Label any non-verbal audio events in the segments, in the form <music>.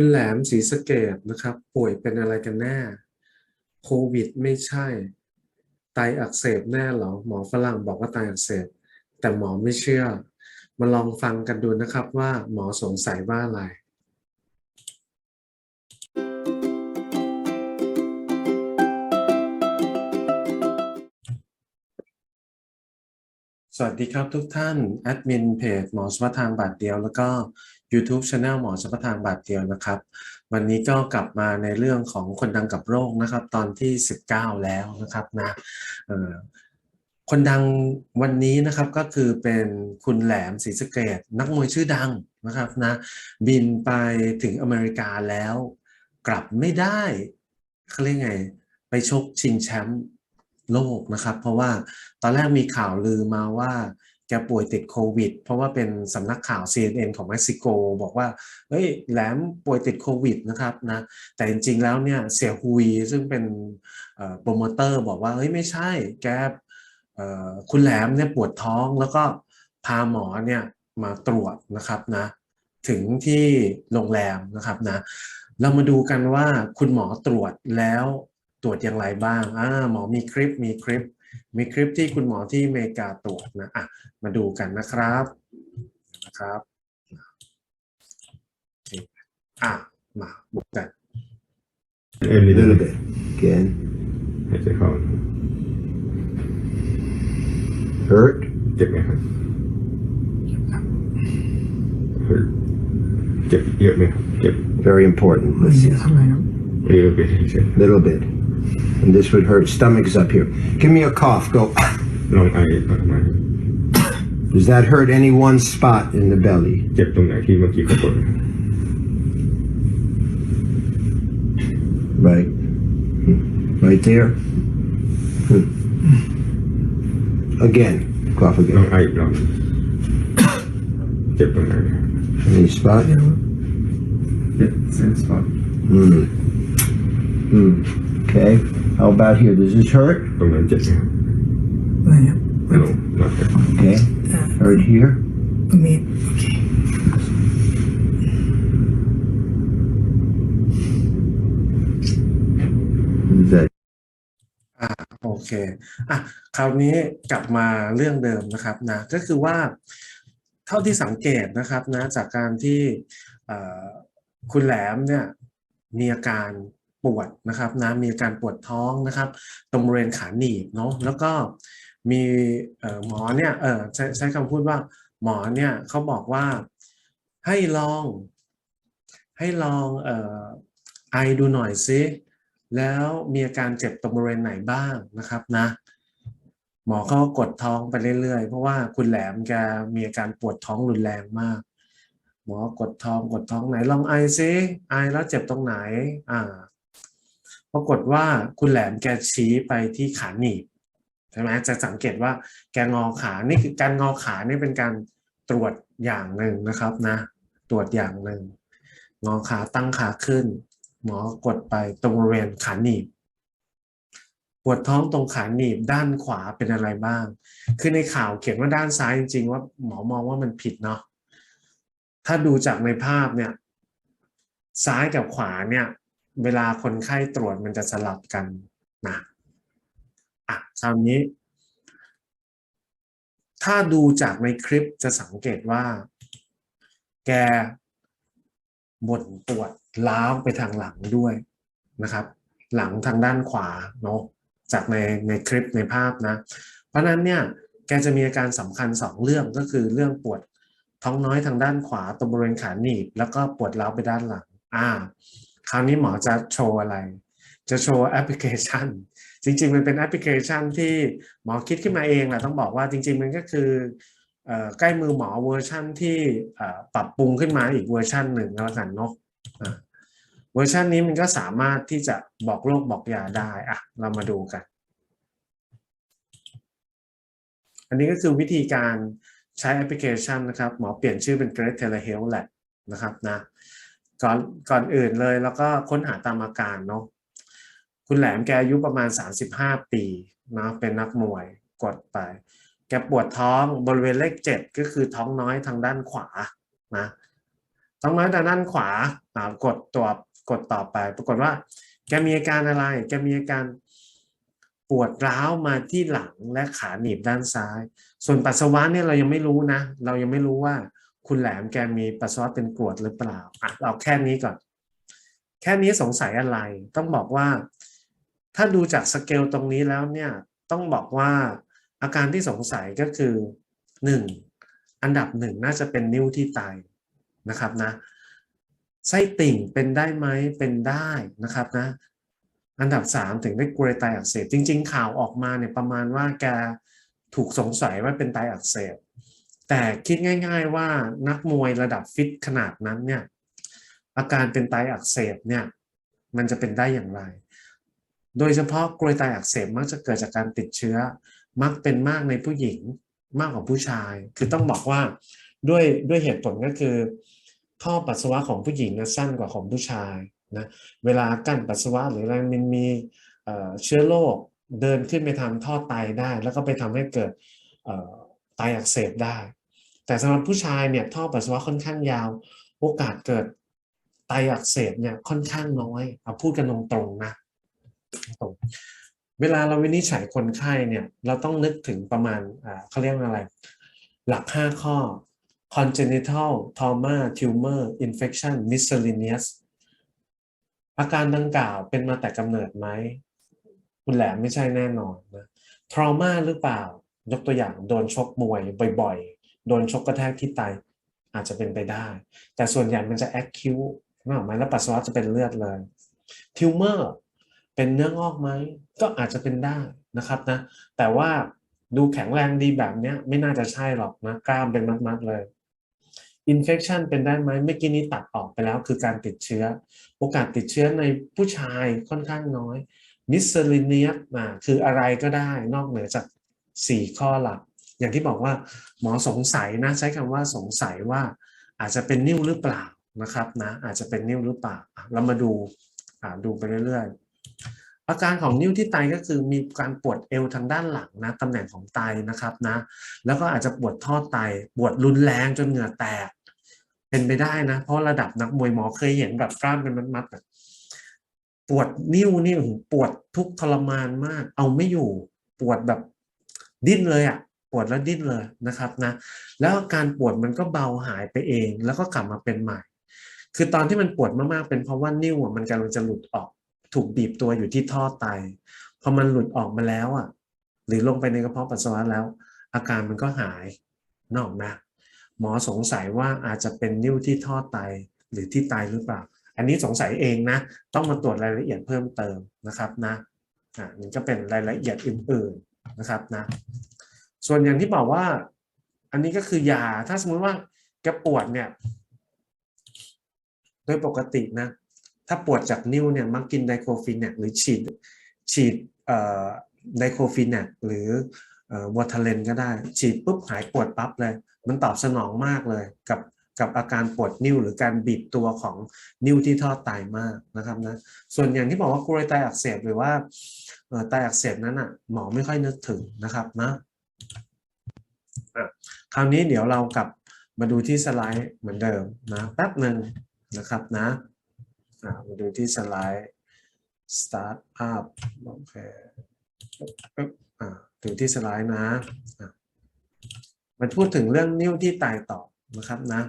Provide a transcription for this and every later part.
คุณแหลมศรีสะเกดนะครับ ป่วยเป็นอะไรกันแน่โควิดไม่ใช่ ไตอักเสบแน่หรอ หมอฝรั่งบอกว่าไตอักเสบ แต่หมอไม่เชื่อ มาลองฟังกันดูนะครับว่าหมอสงสัยว่าอะไร สวัสดีครับทุกท่านแอดมินเพจหมอเฉพาะทางบาทเดียว แล้วก็ YouTube Channel หมอเฉพาะทางบาทเดียวนะครับ วันนี้ก็กลับมาในเรื่องของคนดังกับโรคนะครับ ตอนที่ 19 แล้วนะครับนะคนดังวันนี้นะครับก็คือเป็นคุณแหลมศรีสเกดนักมวยชื่อดังนะครับนะบินไปถึงอเมริกาแล้ว กลับไม่ได้เขาเรียกไง ไปชกชิงแชมป์ โลกนะครับ เพราะว่าตอนแรกมีข่าวลือมาว่าแกป่วยติดโควิด เพราะว่าเป็นสำนักข่าว CNN ของเม็กซิโก บอกว่า เฮ้ย แหลมป่วยติดโควิดนะครับนะ แต่จริงๆ แล้วเนี่ย เสียฮุยซึ่งเป็นโปรโมเตอร์บอกว่า เฮ้ย ไม่ใช่ แกคุณแหลมเนี่ยปวดท้องแล้วก็พาหมอเนี่ยมาตรวจนะครับนะ ถึงที่โรงแรมนะครับนะ เรามาดูกันว่าคุณหมอตรวจแล้ว ตรวจอย่างไรบ้างอ่าหมอมีคลิปมีคลิป มีคลิปที่คุณหมอที่อเมริกาตรวจนะอะมาดูกันนะครับนะครับโอเคอะมาบุกกัน A little bit Again. หายใจเข้า Hurt? เจ็บไหมครับ Hurt เจ็บเยอะไหมครับเจ็บ Very important. Let's see. ทำไมครับเยอะไปเฉย Little bit. And this would hurt. Stomach's up here. Give me a cough. Go. <coughs> ๆลองไอออกมา Does that hurt any one spot in the belly? เจ็บตรงไหนที่เมื่อกี้เขาปวด Right. Hmm. Right there. Hmm. Again. Cough ลอง again. ไออีกรอบเจ็บตรงไหนนะครับ Any spot? เจ็บเส้นสปอต Hmm. Hmm. Okay. How about here? Does this hurt? ตรงนั้นเจ็บไหมครับไม่ครับไม่ลงนอกจาก Okay. Hurt here? ตรงนี้โอเค Is that อะโอเคอะคราวนี้กลับมาเรื่องเดิมนะครับนะก็คือว่าเท่าที่สังเกตนะครับนะจากการที่เอ่อคุณแหลมเนี่ยมีอาการป วดนะครับนะมีอาการปวดท้องนะครับตรงบริเวณขาหนีบเนาะแล้วก็มีหมอเนี่ยใช้ใช้คำพูดว่าหมอเนี่ยเขาบอกว่าให้ลอง ให้ลองออไอดูหน่อยซิแล้วมีอาการเจ็บตรงบริเวณไหนบ้างนะครับนะ หมอเขาก็กดท้องไปเรื่อยๆ เพราะว่าคุณแหลมแกมีอาการปวดท้องรุนแรงมาก หมอกดท้องกดท้องไหนลองไอซิไอแล้วเจ็บตรงไหนอ่า ปรากฏว่าคุณแหลมแกชี้ไปที่ขาหนีบใช่ไหมจะสังเกตว่าแกงอขา นี่คือการงอขานี่เป็นการตรวจอย่างหนึ่งนะครับนะ ตรวจอย่างหนึ่งงอขาตั้งขาขึ้น หมอกดไปตรงบริเวณขาหนีบปวดท้องตรงขาหนีบด้านขวาเป็นอะไรบ้าง คือในข่าวเขียนว่าด้านซ้ายจริงๆ ว่าหมอมองว่ามันผิดเนาะถ้าดูจากในภาพเนี่ย ซ้ายกับขวาเนี่ย เวลาคนไข้ตรวจมันจะสลับกันนะอะคราวนี้ ถ้าดูจากในคลิปจะสังเกตว่า แกบ่นปวดล้าวไปทางหลังด้วยนะครับ หลังทางด้านขวาเนาะจากในในคลิปในภาพนะ เพราะนั้นเนี่ยแกจะมีอาการสำคัญสองเรื่องก็คือเรื่องปวดท้องน้อยทางด้านขวาตรงบริเวณขาหนีบ แล้วก็ปวดล้าวไปด้านหลัง อ่า คราวนี้หมอจะโชว์อะไร จะโชว์แอปพลิเคชัน จริง ๆ มันเป็นแอปพลิเคชันที่หมอคิดขึ้นมาเองแหละต้องบอกว่าจริง ๆ มันก็คืออใกล้มือหมอเวอร์ชั่นที่ปรับปรุงขึ้นมาอีกเวอร์ชันหนึ่งแล้วกันเนาะเวอร์ชันนี้มันก็สามารถที่จะบอกโรคบอกยาได้อะเรามาดูกัน อันนี้ก็คือวิธีการใช้แอปพลิเคชันนะครับ หมอเปลี่ยนชื่อเป็น Great Telehealth แหละนะครับนะ ก่อนก่อนอื่นเลย แล้วก็ค้นหาตามอาการเนาะคุณแหลมแกอายุประมาณ 35 ปีนะเป็นนักมวยกดไป แกปวดท้องบริเวณเลขเจ็ดก็คือท้องน้อยทางด้านขวานะท้องน้อยทางด้านขวาอ่ากดตัวกดต่อไป ปรากฏว่า แกมีอาการอะไร แกมีอาการปวดร้าวมาที่หลังและขาหนีบด้านซ้าย ส่วนปัสสาวะเนี่ยเรายังไม่รู้นะ เรายังไม่รู้ว่า คุณแหลมแกมีปัสสาวะเป็นกรวดหรือเปล่าอะเราแค่นี้ก่อน แค่นี้สงสัยอะไร ต้องบอกว่า ถ้าดูจากสเกลตรงนี้แล้วเนี่ยต้องบอกว่าอาการที่สงสัยก็คือหนึ่งอันดับหนึ่งน่าจะเป็นนิ้วที่ไตนะครับนะไส้ติ่งเป็นได้ไหมเป็นได้นะครับนะอันดับสามถึงได้กรวยไตอักเสบจริง ๆ ข่าวออกมาเนี่ยประมาณว่าแกถูกสงสัยว่าเป็นไตอักเสบ แต่คิดง่าย ๆ ว่านักมวยระดับฟิตขนาดนั้นเนี่ย อาการเป็นไตอักเสบเนี่ย มันจะเป็นได้อย่างไร โดยเฉพาะกรวยไตอักเสบมักจะเกิดจากการติดเชื้อ มักเป็นมากในผู้หญิงมากกว่าผู้ชาย คือต้องบอกว่าด้วยด้วยเหตุผลก็คือ ท่อปัสสาวะของผู้หญิงนะสั้นกว่าของผู้ชายนะ เวลากั้นปัสสาวะหรืออะไรมันมีเชื้อโรคเดินขึ้นไปทางท่อไตได้ แล้วก็ไปทำให้เกิดไตอักเสบได้ แต่สำหรับผู้ชายเนี่ยท่อปัสสาวะค่อนข้างยาว โอกาสเกิดไตอักเสบเนี่ยค่อนข้างน้อยเอาพูดกันตรงๆนะตรงเวลาเราวินิจฉัยคนไข้เนี่ยเราต้องนึกถึงประมาณเขาเรียกอะไร หลัก 5 ข้อ congenital trauma tumor infection miscellaneous อาการดังกล่าวเป็นมาแต่กำเนิดไหม คุณแหลมไม่ใช่แน่นอนนะ trauma หรือเปล่ายกตัวอย่างโดนชกมวยบ่อย โดนชกกระแทกที่ไตอาจจะเป็นไปได้ แต่ส่วนใหญ่มันจะ acute นึกออกไหมแล้วปัสสาวะจะเป็นเลือดเลย tumor เป็นเนื้องอกไหมก็อาจจะเป็นได้นะครับนะ แต่ว่าดูแข็งแรงดีแบบเนี้ยไม่น่าจะใช่หรอกนะกล้ามเป็นมัดๆเลย infection เป็นได้ไหมเมื่อกี้นี้ตัดออกไปแล้วคือการติดเชื้อ โอกาสติดเชื้อในผู้ชายค่อนข้างน้อย miscellaneous นะคืออะไรก็ได้นอกเหนือจาก 4 ข้อหลัก อย่างที่บอกว่าหมอสงสัยนะใช้คำว่าสงสัยว่าอาจจะเป็นนิ่วหรือเปล่านะครับนะอาจจะเป็นนิ่วหรือเปล่าเรามาดูดูไปเรื่อยๆอาการของนิ้วที่ไตก็คือมีการปวดเอวทางด้านหลังนะตำแหน่งของไตนะครับนะแล้วก็อาจจะปวดท่อไตปวดรุนแรงจนเหงื่อแตกเป็นไปได้นะ เพราะระดับนักมวยหมอเคยเห็นแบบกล้ามเป็นมัดๆแบบปวดนิ้วนี่โอ้โหปวดทุกทรมานมาก เอาไม่อยู่ปวดแบบดิ้นเลยอะ่ะ ปวดแล้วดิ้นเลยนะครับนะแล้วการปวดมันก็เบาหายไปเอง แล้วก็กลับมาเป็นใหม่ คือตอนที่มันปวดมากๆเป็นเพราะว่านิ้วมันกำลังจะหลุดออกถูกบีบตัวอยู่ที่ท่อไตพอมันหลุดออกมาแล้วอะหรือลงไปในกระเพาะปัสสาวะแล้ว อาการมันก็หายนอกนะหมอสงสัยว่าอาจจะเป็นนิ้วที่ท่อไตหรือที่ไตหรือเปล่า อันนี้สงสัยเองนะ ต้องมาตรวจรายละเอียดเพิ่มเติมนะครับนะอ่านี่ก็เป็นรายละเอียดอื่นๆนะครับนะ ส่วนอย่างที่บอกว่า อันนี้ก็คือยา ถ้าสมมติว่าแกปวดเนี่ย โดยปกตินะ ถ้าปวดจากนิ้วเนี่ยมักกินไดโคฟินเนี่ยหรือฉีดฉีดไดโคฟินเนี่ยหรือเอ่อวอทเลนก็ได้ ฉีดปุ๊บหายปวดปั๊บเลย มันตอบสนองมากเลยกับกับอาการปวดนิ้วหรือการบีบตัวของนิ้วที่ท่อไตมากนะครับนะส่วนอย่างที่บอกว่ากรวยไตอักเสบหรือว่าไตอักเสบนั้นอะหมอไม่ค่อยนึกถึงนะครับนะ คราวนี้เดี๋ยวเรากลับมาดูที่สไลด์เหมือนเดิมนะแป๊บหนึ่งนะครับนะมาดูที่สไลด์ start up โอเคปึ๊บอ่าดูที่สไลด์นะะมันพูดถึงเรื่องนิ้วที่ตายต่อนะครับนะ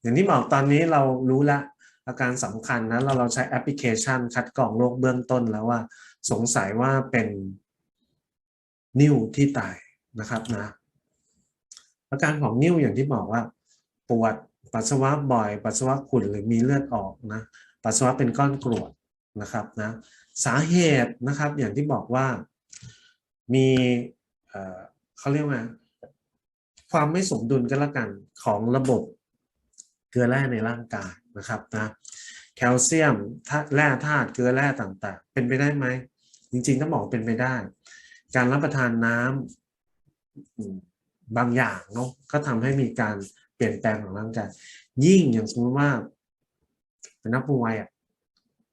อย่างที่บอกตอนนี้เรารู้ละอาการสำคัญนะเราเราใช้แอปพลิเคชัน คัดกรองโรคเบื้องต้นแล้วว่า สงสัยว่าเป็นนิ้วที่ตาย นะครับนะอาการของนิ้วอย่างที่บอกว่า ปวดปัสสาวะบ่อย ปัสสาวะขุ่นหรือมีเลือดออกนะปัสสาวะเป็นก้อนกรวดนะครับนะสาเหตุนะครับอย่างที่บอกว่ามีเขาเรียกว่า ความไม่สมดุลก็แล้วกันของระบบเกลือแร่ในร่างกายนะครับนะแคลเซียมแร่ธาตุเกลือแร่ต่างๆ เป็นไปได้ไหมจริงๆต้องบอกเป็นไปได้ การรับประทานน้ำอืม บางอย่างเนาะก็ทำให้มีการเปลี่ยนแปลงของร่างกายยิ่งอย่างสมมติว่าเป็นนักมวยอะ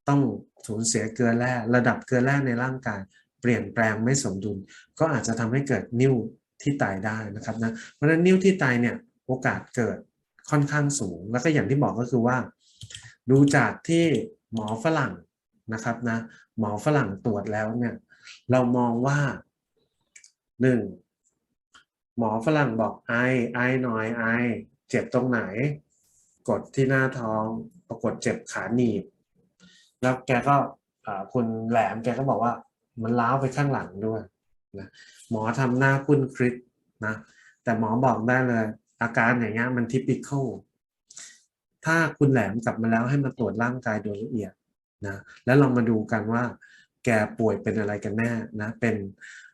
ต้องสูญเสียเกลือแร่ระดับเกลือแร่ในร่างกาย เปลี่ยนแปลงไม่สมดุล ก็อาจจะทำให้เกิดนิ่วที่ตายได้นะครับนะเพราะฉะนั้นนิ่วที่ตายเนี่ยโอกาสเกิดค่อนข้างสูง แล้วก็อย่างที่บอกก็คือว่า ดูจากที่หมอฝรั่งนะครับนะหมอฝรั่งตรวจแล้วเนี่ยเรามองว่าหนึ่ง หมอฝรั่งบอกไอไอหน่อยไอ เจ็บตรงไหน กดที่หน้าท้อง ปรากฏเจ็บขาหนีบ แล้วแกก็คุณแหลมแกก็บอกว่ามันล้าวไปข้างหลังด้วยนะหมอทำหน้าคุ้นคริสนะแต่หมอบอกได้เลย อาการอย่างเงี้ยมันทิปิคอลถ้าคุณแหลมกลับมาแล้วให้มาตรวจร่างกายโดยละเอียดนะแล้วเรามาดูกันว่า แกป่วยเป็นอะไรกันแน่นะเป็น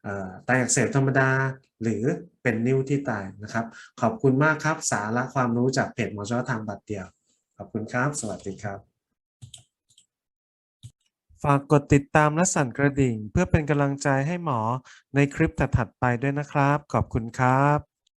เอ่อไตอักเสบธรรมดาหรือเป็นนิ้วที่ตายนะครับ ขอบคุณมากครับสาระความรู้จากเพจหมอเฉพาะทางบัตรเดียว ขอบคุณครับ สวัสดีครับ ฝากกดติดตามและสั่นกระดิ่ง เพื่อเป็นกำลังใจให้หมอในคลิปถัดๆไปด้วยนะครับ ขอบคุณครับ